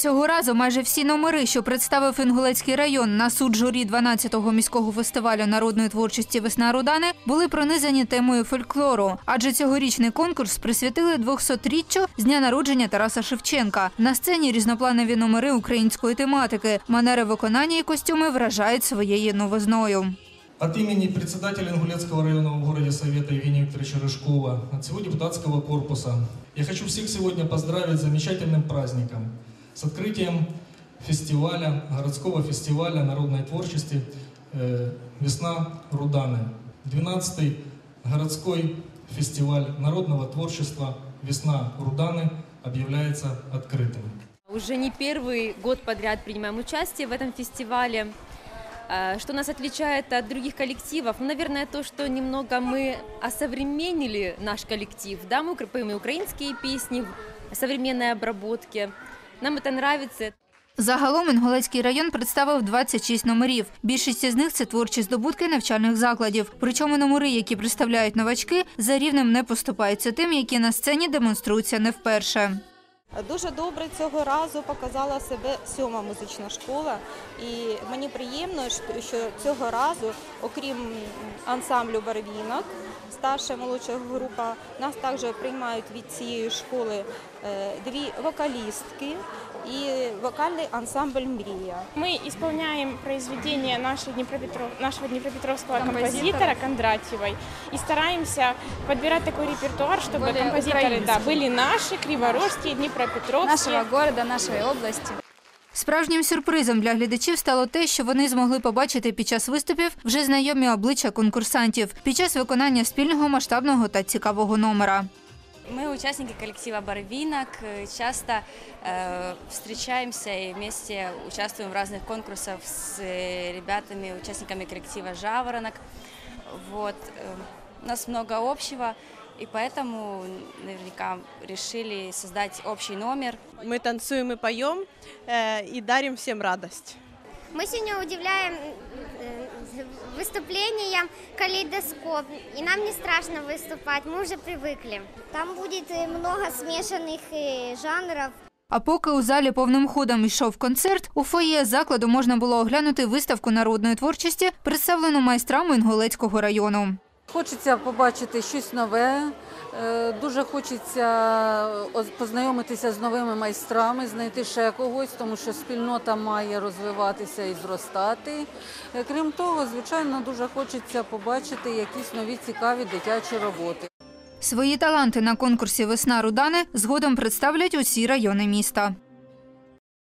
Цього разу майже всі номери, що представив Інгулецький район на суд журі 12-го міського фестивалю народної творчості Весна Рудани, були пронизані темою фольклору. Адже цьогорічний конкурс присвятили 200-річчю з дня народження Тараса Шевченка. На сцені різнопланові номери української тематики. Манери виконання і костюми вражають своєю новизною. От имени председателя Ингулецкого районного в городе Совета Евгения Викторовича Рыжкова, от всего депутатского корпуса, я хочу всех сегодня поздравить с замечательным праздником, с открытием фестиваля, городского фестиваля народной творчести э, «Весна Руданы». 12-й городской фестиваль народного творчества «Весна Руданы» объявляется открытым. Уже не первый год подряд принимаем участие в этом фестивале. Э, Что нас отличает от других коллективов? Ну, наверное, то, что немного мы осовременили наш коллектив. Да, мы поем и украинские песни в современной обработке. Нам це подобається. Загалом Інгулецький район представив 26 номерів. Більшість із них це творчі здобутки навчальних закладів. Причому номери, які представляють новачки, за рівнем не поступаються тим, які на сцені демонструються не вперше. Дуже добре цього разу показала себе сьома музична школа, і мені приємно, що- цього разу, окрім ансамблю барвінок, старша молодша група, нас також приймають від цієї школи е, дві вокалістки. І вокальний ансамбль Мрія. Мы исполняем произведения нашей Днепропетров- нашего днепропетровского композитора Кондратьевой и стараемся подбирать такой репертуар, чтобы Более композиторы да, украинский. были наши, криворожские, днепропетровские. нашего города, нашей области. Справжнім сюрпризом для глядачів стало те, що вони змогли побачити під час виступів вже знайомі обличчя конкурсантів під час виконання спільного масштабного та цікавого номера. Мы участники коллектива «Барвинок», э, часто э, встречаемся и вместе участвуем в разных конкурсах с э, ребятами, участниками коллектива «Жаворонок». Вот. э, у нас много общего, и поэтому наверняка решили создать общий номер. Мы танцуем и поем э, и дарим всем радость. Мы сегодня удивляем э, выступлением калейдоскоп, и нам не страшно выступать, мы уже привыкли. Там будет э, много смешанных э, жанров. А поки у залі повним ходом йшов концерт, у фоє закладу можна було оглянути виставку народної творчості, представлену майстрами Інгулецького району. Хочеться побачити щось нове. е, Дуже хочеться познайомитися з новими майстрами, знайти ще когось, тому що спільнота має розвиватися і зростати. Е, Крім того, звичайно, дуже хочеться побачити якісь нові цікаві дитячі роботи. Свої таланти на конкурсі Весна Рудани згодом представлять усі райони міста.